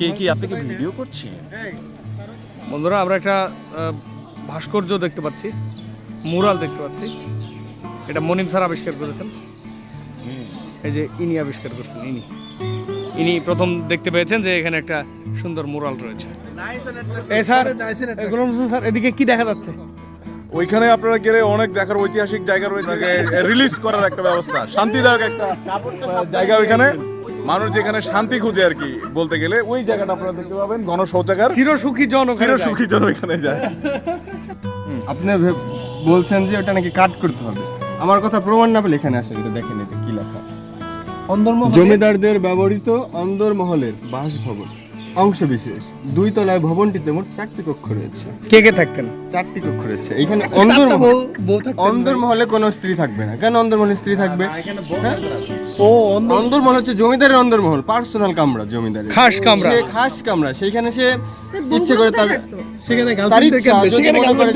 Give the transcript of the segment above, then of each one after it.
কি কি আপনি কি ভিডিও বন্ধুরা আমরা একটা ভাস্কর্য দেখতে পাচ্ছি মুরাল দেখতে পাচ্ছি। এটা মনিম স্যার আবিষ্কার করেছেন। এই যে ইনি আবিষ্কার করেছেন ইনি। ইনি প্রথম দেখতে পেয়েছেন যে এখানে একটা সুন্দর মুরাল রয়েছে। এই স্যার গোলাম স্যার এদিকে কি দেখা যাচ্ছে? ওইখানে আপনারা গেলে অনেক দেখার ঐতিহাসিক জায়গা রয়েছে রিলিজ করার একটা ব্যবস্থা শান্তিদায়ক একটা জায়গা ওইখানে। মানুষ যেখানে শান্তি খুঁজে আর কি বলতে গেলে ওই জায়গাটা আপনারা দেখতে পাবেন গণশৌচাগার। চির সুখী জন চিরসুখী চির সুখী জন ওইখানে যায়। আপনি বলছেন যে ওটা নাকি কাট করতে হবে। আমার কথা প্রমাণ না পেলে এখানে আসেন এটা দেখেন এটা কি লেখা। জমিদারদের ব্যবহৃত অন্দরমহলের বাসভবন। অংশ বিশেষ দুই তলায় ভবনটিতে মোট চারটি কক্ষ রয়েছে। কে কে থাকতেন? চারটি কক্ষ রয়েছে। এইখানে অন্দরমহল অন্দরমহলে কোনো স্ত্রী থাকবে না। কেন অন্দরমহলে স্ত্রী থাকবে? হ্যাঁ? ও অন্দরমহল হচ্ছে জমিদারের অন্দরমহল পার্সোনাল কামরা জমিদারের। খাস কামরা। সে খাস কামরা। সেইখানে সে ইচ্ছে করে তার সেখানে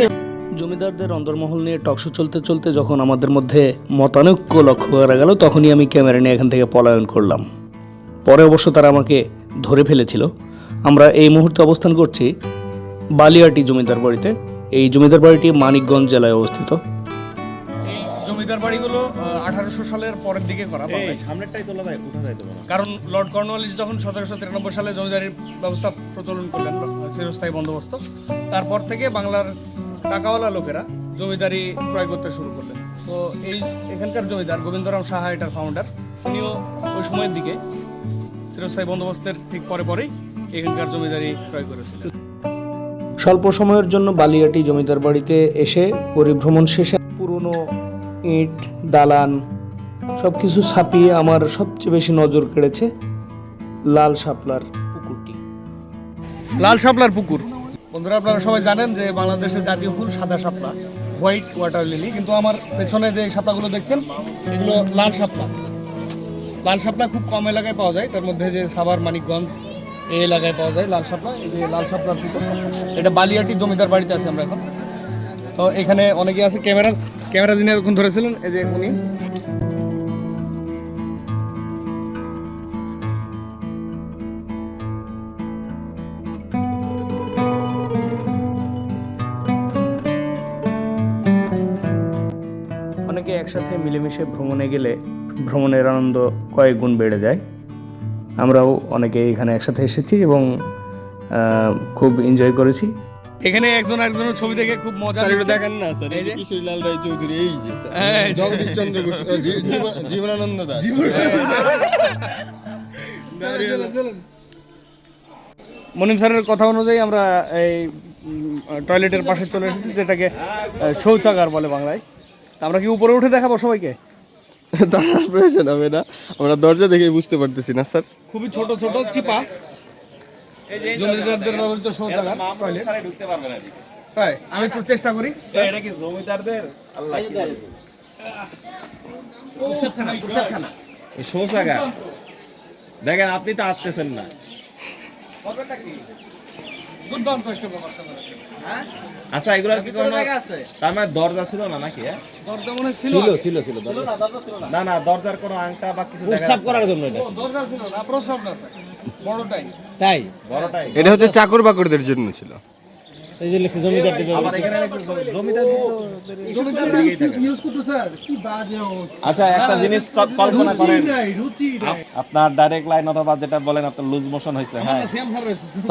যে জমিদারদের অন্দরমহল নিয়ে টকশো চলতে চলতে যখন আমাদের মধ্যে মতানৈক্য লক্ষ্য করা গেল তখনই আমি ক্যামেরা নিয়ে এখান থেকে পলায়ন করলাম। পরে অবশ্য তারা আমাকে ধরে ফেলেছিল। আমরা এই মুহূর্তে অবস্থান করছি বালিয়াটি জমিদার বাড়িতে। এই জমিদার বাড়িটি মানিকগঞ্জ জেলায় অবস্থিত। এই জমিদার বাড়িগুলো আঠারোশো সালের পরের দিকে করা সামনেরটাই তোলা যায় উঠা যায় তো কারণ লর্ড কর্নওয়ালিস যখন সতেরোশো তিরানব্বই সালে জমিদারির ব্যবস্থা প্রচলন করলেন চিরস্থায়ী বন্দোবস্ত তারপর থেকে বাংলার টাকাওয়ালা লোকেরা জমিদারি ক্রয় করতে শুরু করলেন। তো এই এখানকার জমিদার গোবিন্দরাম সাহা এটার ফাউন্ডার উনিও ওই সময়ের দিকে চিরস্থায়ী বন্দোবস্তের ঠিক পরে পরেই এখানকার জমিদারি ক্রয় করেছিলেন। স্বল্প সময়ের জন্য বালিয়াটি জমিদার বাড়িতে এসে পরিভ্রমণ শেষে পুরনো ইট দালান সব কিছু ছাপিয়ে আমার সবচেয়ে বেশি নজর কেড়েছে লাল শাপলার পুকুরটি। লাল শাপলার পুকুর। বন্ধুরা আপনারা সবাই জানেন যে বাংলাদেশের জাতীয় ফুল সাদা শাপলা হোয়াইট ওয়াটার লিলি। কিন্তু আমার পেছনে যে শাপলাগুলো দেখছেন এগুলো লাল শাপলা। লাল শাপলা খুব কম এলাকায় পাওয়া যায় তার মধ্যে যে সাভার মানিকগঞ্জ এই এলাকায় পাওয়া যায়, লাল শাপলা। এই যে লাল শাপলার পুকুর এটা বালিয়াটি জমিদার বাড়িতে আছে আমরা এখন। তো এখানে অনেকে আছে, ক্যামেরা ক্যামেরা যিনি এখন ধরেছিলেন, এই যে উনি। অনেকে একসাথে মিলেমিশে ভ্রমণে গেলে ভ্রমণের আনন্দ কয়েক গুণ বেড়ে যায়। আমরাও অনেকে এখানে একসাথে এসেছি এবং খুব এনজয় করেছি। এখানে একজন একজনের ছবি দেখে খুব মজা স্যার দেখেন না স্যার এই যে কিশোরীলাল রায় চৌধুরী এই যে। জগদীশ চন্দ্র ঘোষ ও, জী- জীবন- জীবনানন্দ দাস। মনিম স্যারের কথা অনুযায়ী আমরা এই টয়লেটের পাশে চলে এসেছি যেটাকে শৌচাগার বলে বাংলায়। তা আমরা কি উপরে উঠে দেখাবো সবাইকে? দাঁড়ার প্রয়োজন হবে না। আমরা দরজা দেখে বুঝতে পারতেছি না স্যার। খুবই ছোট ছোট চিপা। জমিদারদের ব্যবহৃত শৌচাগার টয়লেট তাই আমি একটু চেষ্টা করি। এটা কি জমিদারদের? আল্লাহ শৌচাগার। দেখেন আপনি তো আসতেছেন না। দুর্দান্ত একটা ব্যাপার স্যাপার। আচ্ছা এগুলো কি কোনো তার মানে দরজা ছিল না নাকি হ্যাঁ? দরজা মনে ছিল। ছিল ছিল ছিল না না। দরজার কোনো আংটা বা কিছু প্রস্রাব করার জন্য এটা। দরজা ছিল না প্রস্রাব না স্যার। বড়টাই। বড়টাই। এটা হচ্ছে চাকর বাকরদের জন্য ছিল। আবার এখানে নাকি জমিদারদের আচ্ছা একটা জিনিস কল্পনা করেন। আপনার ডাইরেক্ট লাইন অথবা যেটা বলেন আপনার লুজ মোশন হয়েছে হ্যাঁ।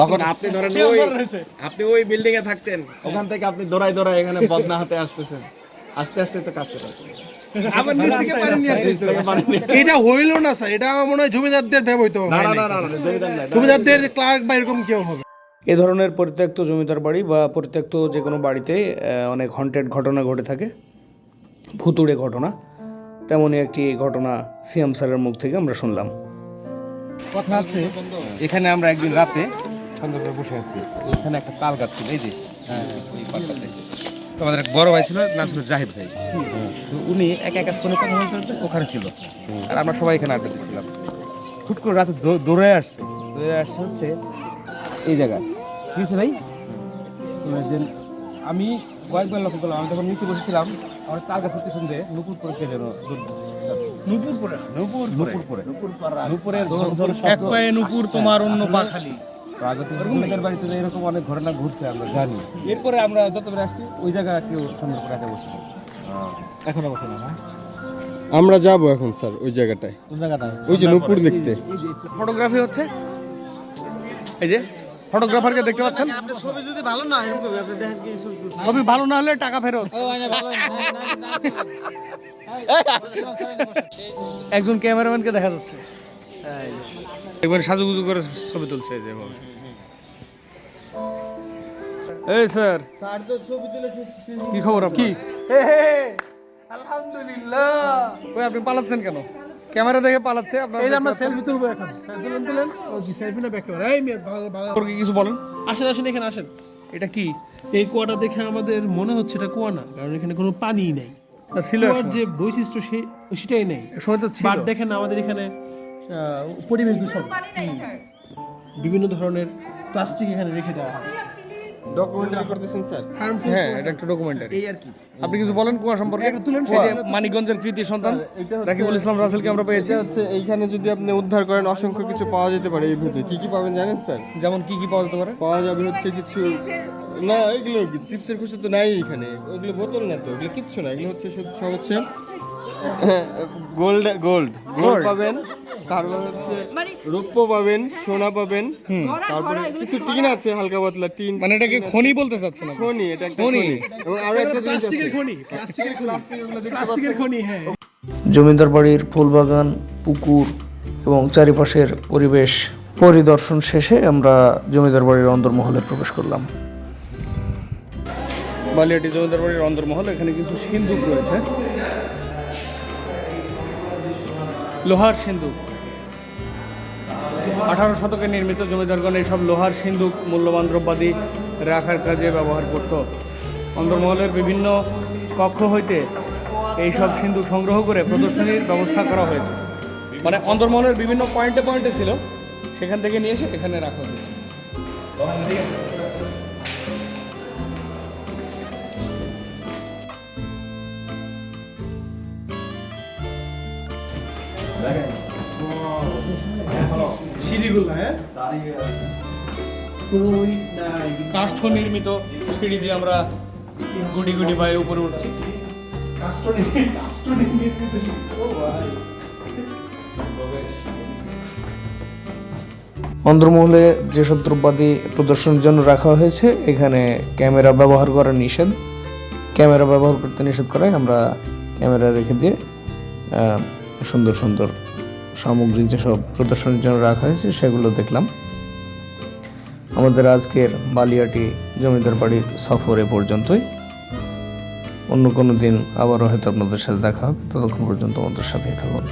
তখন আপনি ধরেন ওই আপনি ওই বিল্ডিং এ থাকতেন ওখান থেকে আপনি দৌড়াই দৌড়াই এখানে বদনা হাতে আসতেছেন। আস্তে আস্তে তো কাজ এটা হইল না স্যার এটা আমার মনে হয় জমিদারদের ব্যবহৃত জমিদারদের ক্লার্ক বা এরকম কেউ হবে। এ ধরনের পরিত্যক্ত জমিদার বাড়ি বা পরিত্যক্ত যে কোনো বাড়িতে অনেক হন্টেড ঘটনা ঘটে থাকে। ভুতুড়ে ঘটনা তেমনই একটি ঘটনা সিএম স্যারের মুখ থেকে আমরা শুনলাম। কথা আছে এখানে আমরা একদিন রাতে সুন্দর বসে আছি। এখানে একটা তাল গাছ ছিল এই যে হ্যাঁ, এই পাটটাতে। আমাদের এক বড় ভাই ছিল নাম ছিল জাহিদ ভাই। তো উনি একা একা ফোনে কথা বলতে ওখানে ছিল। আর আমরা সবাই এখানে আড্ডা দিচ্ছিলাম। হুট করে রাতে দৌড়ে আসছে। দৌড়ে আসছে হচ্ছে এই জায়গায়। কি হয়েছে ভাই? আমি কয়েকবার লক্ষ্য করলাম আমি যখন নিচে বসেছিলাম আমার তাল গাছের পিছন দিয়ে নুপুর করে কে যেন। নূপুরপুরে? নুপুর নুপুর পরে নুপুরের এক পায়ে নূপুর তোমার অন্য পা খালি জমিদার বাড়িতে যে এরকম অনেক ঘটনা ঘুরছে আমরা জানি। এরপরে আমরা যতবার আসি ওই জায়গা কেউ সুন্দর করে একটা বসে এখনও কখনো না আমরা যাব এখন স্যার ওই জায়গাটায়। কোন জায়গাটায়? ওই যে নূপুর দেখতে। ফটোগ্রাফি হচ্ছে? এই যে ফটোগ্রাফারকে দেখতে পাচ্ছেন? ছবি যদি ভালো না এরকম করবে। আপনি দেখেন কি ছবি ভালো না হলে টাকা ফেরত। একজন ক্যামেরাম্যানকে দেখা যাচ্ছে। একবার সাজুগুজু করে ছবি তুলছে এই যে এভাবে। এই স্যার। কি খবর কি? আলহামদুলিল্লাহ। ওই আপনি পালাচ্ছেন কেন? ক্যামেরা দেখে পালাচ্ছে আপনার এই যে আমরা সেলফি তুলবো এখন। হ্যাঁ, তুলেন তুলেন ও কি সেলফি না ব্যাক ক্যামেরা এই মেয়ে ভালো ভালো কিছু বলেন। আসেন আসেন এখানে আসেন। এটা কি? এই কুয়াটা দেখে আমাদের মনে হচ্ছে এটা কুয়া না কারণ এখানে কোনো পানি নেই। ছিল যে বৈশিষ্ট্য সে সেটাই নেই। সময় তো ছিল। বাট দেখেন আমাদের এখানে আহ, পরিবেশ দূষণ। বিভিন্ন ধরনের প্লাস্টিক এখানে রেখে দেওয়া আছে ডকুমেন্টারি করতেছেন স্যার? হ্যাঁ এটা একটা ডকুমেন্টারি এই আর কি। আপনি কিছু বলেন কুয়া সম্পর্কে? তুলেন মানিকগঞ্জের কৃতি সন্তান রাকিবুল ইসলাম রাসেলকে আমরা পেয়েছি। হচ্ছে এইখানে যদি আপনি উদ্ধার করেন অসংখ্য কিছু পাওয়া যেতে পারে এই ভিতরে কি কি পাবেন জানেন স্যার? যেমন কি কি পাওয়া যেতে পারে? পাওয়া যাবে হচ্ছে কিছু না এগুলো চিপসের খুশি তো নাই এখানে। ওগুলো বোতল না তো ওগুলো কিচ্ছু না। এগুলো হচ্ছে সব হচ্ছে গোল্ড গোল্ড গোল্ড পাবেন তারপর হচ্ছে রৌপ্য পাবেন সোনা পাবেন তারপরে কিছু টিন আছে হালকা পাতলা টিন। মানে এটাকে খনি বলতে চাচ্ছেন আপনি? খনি এটা একটা খনি। এবং আরও একটা জিনিস আছে। প্লাস্টিকের খনি প্লাস্টিকের খনি। প্লাস্টিকের খনি হ্যাঁ। জমিদার বাড়ির ফুলবাগান পুকুর এবং চারিপাশের পরিবেশ পরিদর্শন শেষে আমরা জমিদার বাড়ির অন্দরমহলে প্রবেশ করলাম। বালিয়াটি জমিদার বাড়ির অন্দরমহল এখানে কিছু সিন্ধুক রয়েছে। লোহার সিন্ধুক আঠারো শতকে নির্মিত জমিদারগণ এইসব লোহার সিন্ধুক মূল্যবান দ্রব্যাদি রাখার কাজে ব্যবহার করত। অন্দরমহলের বিভিন্ন কক্ষ হইতে এইসব সিন্ধুক সংগ্রহ করে প্রদর্শনীর ব্যবস্থা করা হয়েছে। মানে অন্দরমহলের বিভিন্ন পয়েন্টে পয়েন্টে ছিল, সেখান থেকে নিয়ে এসে এখানে রাখা হয়েছে। সিঁড়িগুলো হ্যাঁ? নাই? কাষ্ঠ নির্মিত সিঁড়ি দিয়ে আমরা গুটি গুটি পায়ে উপরে উঠছি। কাস্টনি কাস্টনি নির্মিত ও ভাই। অন্দরমহলে যেসব দ্রব্যাদি প্রদর্শনের জন্য রাখা হয়েছে এখানে ক্যামেরা ব্যবহার করা নিষেধ। ক্যামেরা ব্যবহার করতে নিষেধ করায় আমরা ক্যামেরা রেখে দিয়ে আহ, সুন্দর সুন্দর সামগ্রী যেসব প্রদর্শনের জন্য রাখা হয়েছে, সেগুলো দেখলাম। আমাদের আজকের বালিয়াটি জমিদার বাড়ির সফর পর্যন্তই। অন্য কোনো দিন আবারও হয়তো আপনাদের সাথে দেখা হবে। ততক্ষণ পর্যন্ত আমাদের সাথেই থাকুন।